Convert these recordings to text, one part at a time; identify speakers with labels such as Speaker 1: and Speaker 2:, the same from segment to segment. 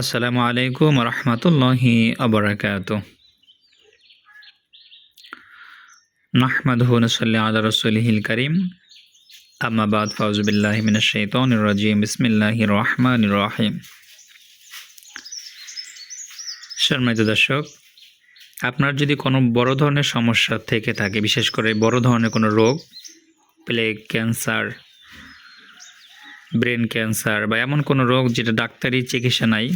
Speaker 1: আসসালামু আলাইকুম রহমতুল্লাহি আবরাকাত নাহমাদহু নসল্লি আলা রসুলহিল করিম। আম্মাবাদ ফাউজবিল্লাহ মিনাশাইতান রাজিম। বিসমিল্লাহ রহমান রহিম। সম্মানিত দর্শক, আপনার যদি কোনো বড় ধরনের সমস্যা থেকে থাকে, বিশেষ করে বড় ধরনের কোনো রোগ, প্লেগ, ক্যান্সার ব্রেন ক্যান্সার বা এমন কোনো রোগ যেটা ডাক্তারি চিকিৎসা নাই,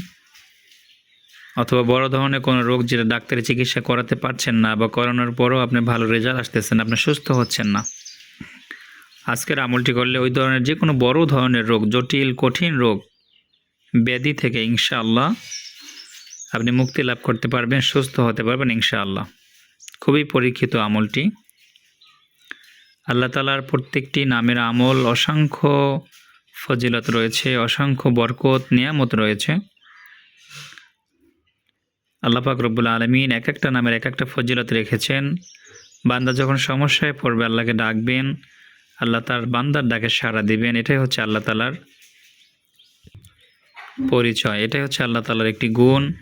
Speaker 1: অথবা বড় ধরনের কোনো রোগ যেটা ডাক্তারি চিকিৎসা করাতে পারছেন না বা করানোর পরও আপনি ভালো রেজাল্ট আসতেছেন, আপনি সুস্থ হচ্ছেন না। আজকের আমলটি করলে ওই ধরনের যে কোনো বড় ধরনের রোগ, জটিল, কঠিন রোগ ব্যাধি থেকে ইনশাআল্লাহ আপনি মুক্তি লাভ করতে পারবেন, সুস্থ হতে পারবেন ইনশাআল্লাহ। খুবই পরীক্ষিত আমলটি। আল্লাহ তালার প্রত্যেকটি নামের আমল অসংখ্য ফজিলত রয়েছে, অসংখ্য বরকত, নিয়ামত রয়েছে। আল্লাহ পাক রব্বুল আলমিন এক একটা নামের এক একটা ফজিলত রেখেছেন। বান্দা যখন সমস্যায় পড়বে, আল্লাহকে ডাকবেন, আল্লাহ তার বান্দার ডাকে সাড়া দিবেন। এটাই হচ্ছে আল্লাহ তালার পরিচয়। এটাই হচ্ছে আল্লাহ তালার একটি গুণ।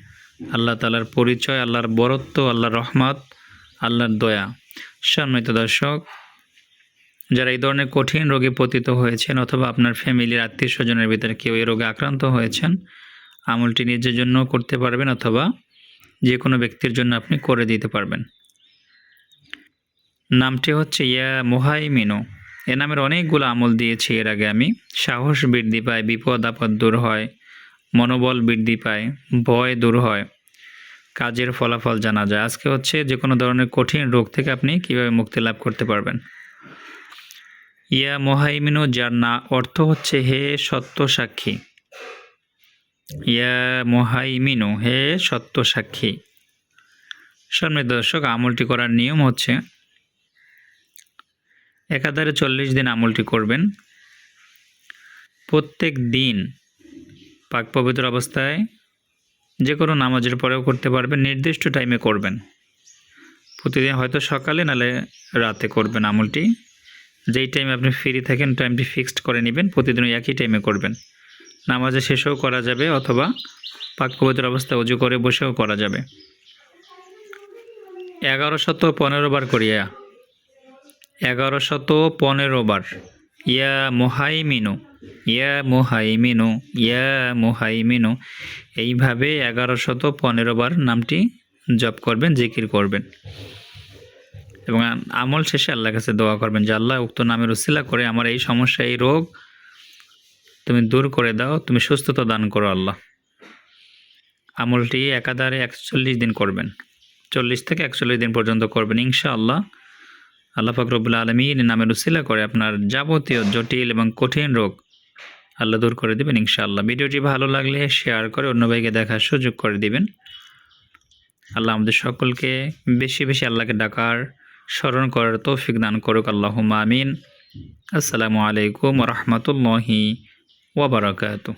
Speaker 1: আল্লাহ তালার পরিচয়, আল্লাহর বরত্ব, আল্লাহর রহমত, আল্লাহর দয়া। সম্মানিত দর্শক যারা এই ধরনের কঠিন রোগে পতিত হয়েছেন অথবা আপনার ফ্যামিলির আত্মীয় স্বজনের ভিতরে কেউ এই রোগে আক্রান্ত হয়েছেন, আমলটি নিজের জন্য করতে পারবেন অথবা যে কোনো ব্যক্তির জন্য আপনি করে দিতে পারবেন। নামটি হচ্ছে ইয়া মোহাইমিনো। এ নামের অনেকগুলো আমল দিয়েছি এর আগে আমি। সাহস বৃদ্ধি পায়, বিপদ আপদ দূর হয়, মনোবল বৃদ্ধি পায়, ভয় দূর হয়। কাজের ফলাফল জানা যায়। আজকে হচ্ছে যে কোনো ধরনের কঠিন রোগ থেকে আপনি কীভাবে মুক্তি লাভ করতে পারবেন? ইয়া মোহাইমিনো যার না অর্থ হচ্ছে হে সত্য সাক্ষী। ইয়া মোহাইমিনো, হে সত্য সাক্ষী। সামনে দর্শক, আমলটি করার নিয়ম হচ্ছে, একাধারে চল্লিশ দিন আমলটি করবেন। প্রত্যেক দিন পাক পবিত্র অবস্থায় যে কোনো নামাজের পরেও করতে পারবেন, নির্দিষ্ট টাইমে করবেন। প্রতিদিন হয়তো সকালে নালে রাতে করবেন আমলটি। যেই টাইমে আপনি ফ্রি থাকেন টাইমটি ফিক্সড করে নেবেন প্রতিদিন একই টাইমে করবেন। নামাজে শেষেও করা যাবে অথবা পাক পবিত্র অবস্থায় উজু করে বসেও করা যাবে। এগারো শত পনেরো বার করিয়া এগারো শত পনেরো বার, ইয়া মোহাইমিনু ইয়া মোহাইমিনু ইয়া মোহাইমিনু। এইভাবে এগারো শত পনেরো বার নামটি জপ করবেন, জিকির করবেন। এবং আমল শেষে আল্লাহর কাছে দোয়া করবেন যে, আল্লাহ, উক্ত নামের উসিলা করে আমার এই সমস্যা, এই রোগ তুমি দূর করে দাও, তুমি সুস্থতা দান করো আল্লাহ। আমলটি একাধারে একচল্লিশ দিন করবেন। চল্লিশ থেকে একচল্লিশ দিন পর্যন্ত করবেন ইনশা আল্লাহ আল্লাহ ফকরবুল্লা আলমীর নামের উসিলা করে আপনার যাবতীয় জটিল এবং কঠিন রোগ আল্লাহ দূর করে দেবেন, ইনশাআল্লাহ। ভিডিওটি ভালো লাগলে শেয়ার করে অন্য ভাইকে দেখার সুযোগ করে দিবেন। আল্লাহ আমাদের সকলকে বেশি বেশি আল্লাহকে ডাকার স্মরণ করার তৌফিক দান করুক আল্লাহ আমিন। আসসালামু আলাইকুম রহমতুল্লাহি ওবরাকাতু